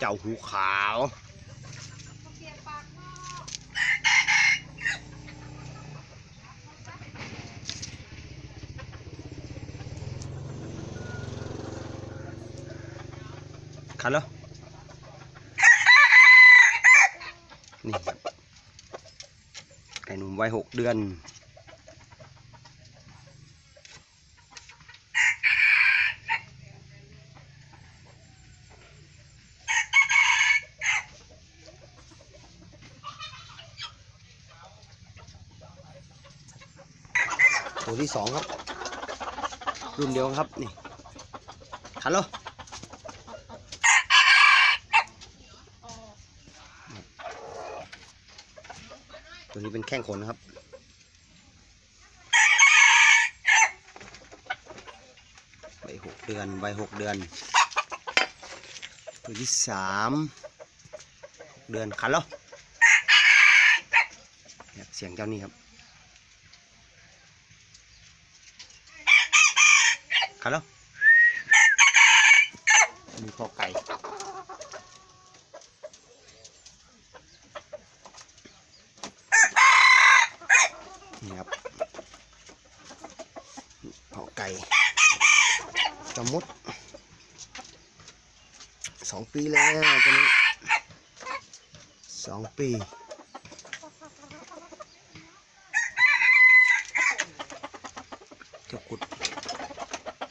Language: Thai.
เจ้าหูขาว ขันแล้วนี่ไก่หนุ่มวัยหกเดือน ตัวที่สองครับ รุ่นเดียวครับนี่ขันแล้วตัวนี้เป็นแข้งขนครับ ใบหกเดือน ใบหกเดือน ตัวที่สามเดือนขันแล้วเนี่ยเสียงเจ้านี่ครับ ขันแล้วมีพอไก่นี่ครับเผาไก่จมมดสองปีแล้วตัวนี้สองปีจ้ากุด